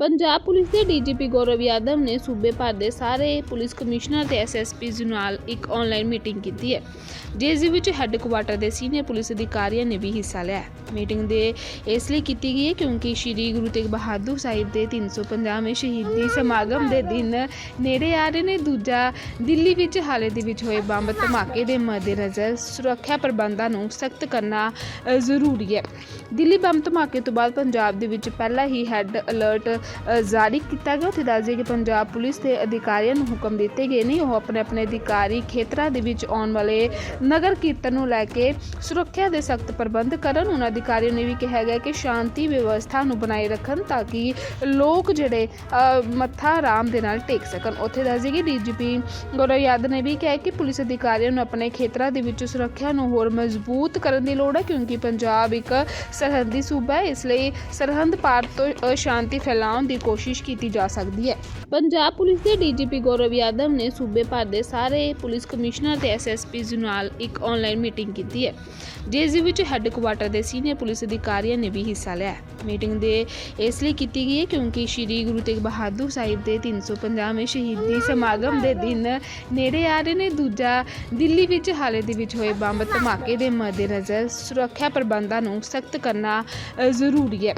Punjab police ਦੇ DGP Gaurav Yadav ਨੇ ਸੂਬੇ ਭਰ ਦੇ ਸਾਰੇ ਪੁਲਿਸ ਕਮਿਸ਼ਨਰ ਤੇ ਐਸਐਸਪੀਜ਼ ਨਾਲ ਇੱਕ ਆਨਲਾਈਨ ਮੀਟਿੰਗ ਕੀਤੀ ਹੈ, ਜਿਸ ਵਿੱਚ ਹੈੱਡਕੁਆਟਰ ਦੇ ਸੀਨੀਅਰ ਪੁਲਿਸ ਅਧਿਕਾਰੀਆਂ ਨੇ ਵੀ ਹਿੱਸਾ ਲਿਆ ਮੀਟਿੰਗ ਦੇ ਇਸ ਲਈ ਕੀਤੀ ਗਈ ਹੈ ਕਿਉਂਕਿ ਸ੍ਰੀ ਗੁਰੂ ਤੇਗ ਬਹਾਦਰ ਸਾਹਿਬ ਦੇ 350ਵੇਂ ਸ਼ਹੀਦੀ ਸਮਾਗਮ ਦੇ ਦਿਨ ਨੇੜੇ ਆ ਰਹੇ ਨੇ। ਦੂਜਾ, ਦਿੱਲੀ ਵਿੱਚ ਹਾਲੇ ਦੇ ਵਿੱਚ ਹੋਏ ਬੰਬ ਧਮਾਕੇ ਦੇ ਮੱਦੇਨਜ਼ਰ ਸੁਰੱਖਿਆ ਪ੍ਰਬੰਧਾਂ ਨੂੰ ਸਖਤ ਕਰਨਾ ਜ਼ਰੂਰੀ ਹੈ। ਦਿੱਲੀ ਬੰਬ ਧਮਾਕੇ ਤੋਂ ਬਾਅਦ ਪੰਜਾਬ ਦੇ ਵਿੱਚ ਪਹਿਲਾਂ ਹੀ ਹੈੱਡ ਅਲਰਟ ਜਾਰੀ ਕੀਤਾ ਗਿਆ। ਉੱਥੇ ਦੱਸ ਦਈਏ ਕਿ ਪੰਜਾਬ ਪੁਲਿਸ ਦੇ ਅਧਿਕਾਰੀਆਂ ਨੂੰ ਹੁਕਮ ਦਿੱਤੇ ਗਏ ਨੇ। ਉਹ ਆਪਣੇ ਆਪਣੇ ਅਧਿਕਾਰੀ ਖੇਤਰਾਂ ਦੇ ਵਿੱਚ ਆਉਣ ਵਾਲੇ ਨਗਰ ਕੀਰਤਨ ਨੂੰ ਲੈ ਕੇ ਸੁਰੱਖਿਆ ਦੇ ਸਖਤ ਪ੍ਰਬੰਧ ਕਰਨ। ਉਹਨਾਂ ਅਧਿਕਾਰੀਆਂ ਨੇ ਵੀ ਕਿਹਾ ਗਿਆ ਕਿ ਸ਼ਾਂਤੀ ਵਿਵਸਥਾ ਨੂੰ ਬਣਾਏ ਰੱਖਣ ਤਾਂ ਕਿ ਲੋਕ ਜਿਹੜੇ ਮੱਥਾ ਆਰਾਮ ਦੇ ਨਾਲ ਟੇਕ ਸਕਣ। ਉੱਥੇ ਦੱਸ ਦਈਏ ਕਿ ਡੀਜੀਪੀ ਗੌਰਵ ਯਾਦਵ ਨੇ ਵੀ ਕਿਹਾ ਕਿ ਪੁਲਿਸ ਅਧਿਕਾਰੀਆਂ ਨੂੰ ਆਪਣੇ ਖੇਤਰਾਂ ਦੇ ਵਿੱਚ ਸੁਰੱਖਿਆ ਨੂੰ ਹੋਰ ਮਜ਼ਬੂਤ ਕਰਨ ਦੀ ਲੋੜ ਹੈ, ਕਿਉਂਕਿ ਪੰਜਾਬ ਇੱਕ ਸਰਹੱਦੀ ਸੂਬਾ ਹੈ। ਇਸ ਲਈ ਸਰਹੰਦ ਪਾਰ ਤੋਂ ਅਸ਼ਾਂਤੀ ਫੈਲਾਉਣ ਦੀ ਕੋਸ਼ਿਸ਼ ਕੀਤੀ ਜਾ ਸਕਦੀ ਹੈ। ਪੰਜਾਬ ਪੁਲਿਸ ਦੇ ਡੀਜੀਪੀ ਗੌਰਵ ਯਾਦਵ ਨੇ ਸੂਬੇ ਭਰ ਦੇ ਸਾਰੇ ਪੁਲਿਸ ਕਮਿਸ਼ਨਰ ਤੇ ਐਸਐਸਪੀਜ਼ ਨਾਲ ਇੱਕ ਆਨਲਾਈਨ ਮੀਟਿੰਗ ਕੀਤੀ ਹੈ, ਜਿਸ ਦੇ ਵਿੱਚ ਹੈੱਡਕੁਆਟਰ ਦੇ ਸੀਨੀਅਰ ਪੁਲਿਸ ਅਧਿਕਾਰੀਆਂ ਨੇ ਵੀ ਹਿੱਸਾ ਲਿਆ ਮੀਟਿੰਗ ਦੇ ਇਸ ਲਈ ਕੀਤੀ ਗਈ ਹੈ ਕਿਉਂਕਿ ਸ੍ਰੀ ਗੁਰੂ ਤੇਗ ਬਹਾਦਰ ਸਾਹਿਬ ਦੇ 350ਵੇਂ ਸ਼ਹੀਦੀ ਸਮਾਗਮ ਦੇ ਦਿਨ ਨੇੜੇ ਆ ਰਹੇ ਨੇ। ਦੂਜਾ ਦਿੱਲੀ ਵਿੱਚ ਹਾਲੇ ਦੇ ਵਿੱਚ ਹੋਏ ਬੰਬ ਧਮਾਕੇ ਦੇ ਮੱਦੇਨਜ਼ਰ ਸੁਰੱਖਿਆ ਪ੍ਰਬੰਧਾਂ ਨੂੰ ਸਖਤ ਕਰਨਾ ਜ਼ਰੂਰੀ ਹੈ।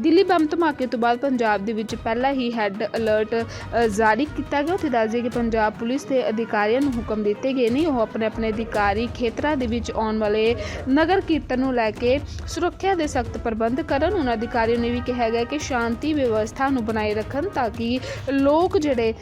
ਦਿੱਲੀ ਬੰਬ ਧਮਾਕੇ ਤੋਂ ਬਾਅਦ ਪੰਜਾਬ ਦੇ ਵਿੱਚ ਪਹਿਲਾਂ ਹੀ ਹੈੱਡ ਅਲਰਟ ਜਾਰੀ ਕੀਤਾ ਗਿਆ। ਉੱਥੇ ਦੱਸ ਦਈਏ ਕਿ ਪੰਜਾਬ ਪੁਲਿਸ ਦੇ ਅਧਿਕਾਰੀਆਂ ਨੂੰ ਹੁਕਮ ਦਿੱਤੇ ਗਏ ਨੇ। ਉਹ ਆਪਣੇ ਆਪਣੇ ਅਧਿਕਾਰੀ ਖੇਤਰਾਂ ਦੇ ਵਿੱਚ ਆਉਣ ਵਾਲੇ ਨਗਰ ਕੀਰਤਨ ਨੂੰ ਲੈ ਕੇ ਸੁਰੱਖਿਆ ਦੇ ਸਖਤ ਪ੍ਰਬੰਧ ਕਰਨ। ਉਹਨਾਂ ਅਧਿਕਾਰੀਆਂ ਨੇ ਵੀ ਕਿਹਾ ਗਿਆ ਕਿ ਸ਼ਾਂਤੀ ਵਿਵਸਥਾ ਨੂੰ ਬਣਾਏ ਰੱਖਣ ਤਾਂ ਕਿ ਲੋਕ ਜਿਹੜੇ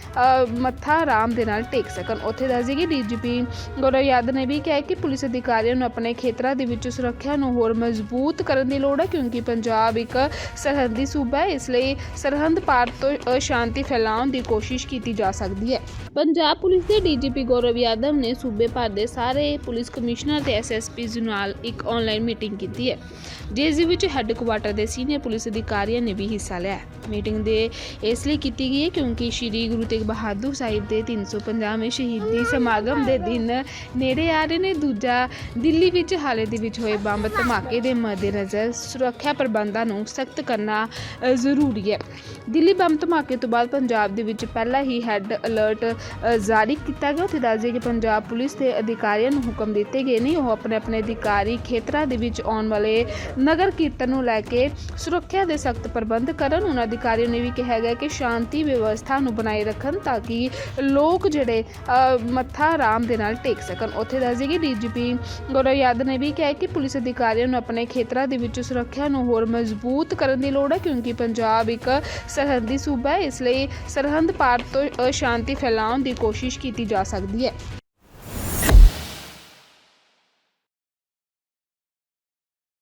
ਮੱਥਾ ਆਰਾਮ ਦੇ ਨਾਲ ਟੇਕ ਸਕਣ। ਉੱਥੇ ਦੱਸ ਦਈਏ ਕਿ ਡੀਜੀਪੀ ਗੌਰਵ ਯਾਦਵ ਨੇ ਵੀ ਕਿਹਾ ਕਿ ਪੁਲਿਸ ਅਧਿਕਾਰੀਆਂ ਨੂੰ ਆਪਣੇ ਖੇਤਰਾਂ ਦੇ ਵਿੱਚ ਸੁਰੱਖਿਆ ਨੂੰ ਹੋਰ ਮਜ਼ਬੂਤ ਕਰਨ ਦੀ ਲੋੜ ਹੈ, ਕਿਉਂਕਿ ਪੰਜਾਬ ਇੱਕ ਸਰਹੱਦੀ ਸੂਬਾ ਹੈ। ਇਸ ਲਈ ਸਰਹੰਦ ਪਾਰ ਤੋਂ ਅਸ਼ਾਂਤੀ ਫੈਲਾਉਣ ਦੀ ਕੋਸ਼ਿਸ਼ ਕੀਤੀ ਜਾ ਸਕਦੀ ਹੈ। ਪੰਜਾਬ ਪੁਲਿਸ ਦੇ ਡੀਜੀਪੀ ਗੌਰਵ ਯਾਦਵ ਨੇ ਸੂਬੇ ਭਰ ਦੇ ਸਾਰੇ ਪੁਲਿਸ ਕਮਿਸ਼ਨਰ ਤੇ ਐਸਐਸਪੀਜ਼ ਨਾਲ ਇੱਕ ਆਨਲਾਈਨ ਮੀਟਿੰਗ ਕੀਤੀ ਹੈ, ਜਿਸ ਵਿੱਚ ਹੈੱਡਕੁਆਟਰ ਦੇ ਸੀਨੀਅਰ ਪੁਲਿਸ ਅਧਿਕਾਰੀਆਂ ਨੇ ਵੀ ਹਿੱਸਾ ਲਿਆ ਮੀਟਿੰਗ ਦੇ ਇਸ ਲਈ ਕੀਤੀ ਗਈ ਹੈ ਕਿਉਂਕਿ ਸ੍ਰੀ ਗੁਰੂ ਤੇਗ ਬਹਾਦਰ ਸਾਹਿਬ ਦੇ 350ਵੇਂ ਸ਼ਹੀਦੀ ਸਮਾਗਮ ਦੇ ਦਿਨ ਨੇੜੇ ਆ ਰਹੇ ਨੇ। ਦੂਜਾ ਦਿੱਲੀ ਵਿੱਚ ਹਾਲੇ ਦੇ ਵਿੱਚ ਹੋਏ ਬੰਬ ਧਮਾਕੇ ਦੇ ਮੱਦੇਨਜ਼ਰ ਸੁਰੱਖਿਆ ਪ੍ਰਬੰਧਾਂ ਨੂੰ ਸਖਤ ਕਰਨਾ ਜ਼ਰੂਰੀ ਹੈ। ਦਿੱਲੀ ਬੰਬ ਧਮਾਕੇ ਤੋਂ ਬਾਅਦ ਪੰਜਾਬ ਦੇ ਵਿੱਚ ਪਹਿਲਾਂ ਹੀ ਹੈੱਡ ਅਲਰਟ ਜਾਰੀ ਕੀਤਾ ਗਿਆ। ਉੱਥੇ ਦੱਸ ਕਿ ਪੰਜਾਬ ਪੁਲਿਸ ਦੇ ਅਧਿਕਾਰੀਆਂ ਨੂੰ ਹੁਕਮ ਦਿੱਤੇ ਗਏ ਨੇ। ਉਹ ਆਪਣੇ ਆਪਣੇ ਅਧਿਕਾਰੀ ਖੇਤਰਾਂ ਦੇ ਵਿੱਚ ਆਉਣ ਵਾਲੇ ਨਗਰ ਕੀਰਤਨ ਨੂੰ ਲੈ ਕੇ ਸੁਰੱਖਿਆ ਦੇ ਸਖਤ ਪ੍ਰਬੰਧ ਕਰਨ। ਉਹਨਾਂ ਅਧਿਕਾਰੀਆਂ ਨੇ ਵੀ ਕਿਹਾ ਗਿਆ ਕਿ ਸ਼ਾਂਤੀ ਵਿਵਸਥਾ ਨੂੰ ਬਣਾਏ ਰੱਖਣ ਤਾਂ ਕਿ ਲੋਕ ਜਿਹੜੇ ਮੱਥਾ ਆਰਾਮ ਦੇ ਨਾਲ ਟੇਕ ਸਕਣ। ਉੱਥੇ ਦੱਸ ਦਈਏ ਕਿ ਡੀਜੀਪੀ ਗੌਰਵ ਯਾਦਵ ਨੇ ਵੀ ਕਿਹਾ ਕਿ ਪੁਲਿਸ ਅਧਿਕਾਰੀਆਂ ਨੂੰ ਆਪਣੇ ਖੇਤਰਾਂ ਦੇ ਵਿੱਚ ਸੁਰੱਖਿਆ ਨੂੰ ਹੋਰ ਮਜ਼ਬੂਤ ਕਰਨ ਦੀ ਲੋੜ ਹੈ, ਕਿਉਂਕਿ ਪੰਜਾਬ ਇੱਕ ਸਰਹੱਦੀ ਸੂਬਾ ਹੈ, ਇਸ ਲਈ ਸਰਹੰਦ ਪਾਰ ਤੋਂ ਅਸ਼ਾਂਤੀ ਫੈਲਾਉਣ ਦੀ ਕੋਸ਼ਿਸ਼ ਕੀਤੀ ਜਾ ਸਕਦੀ ਹੈ।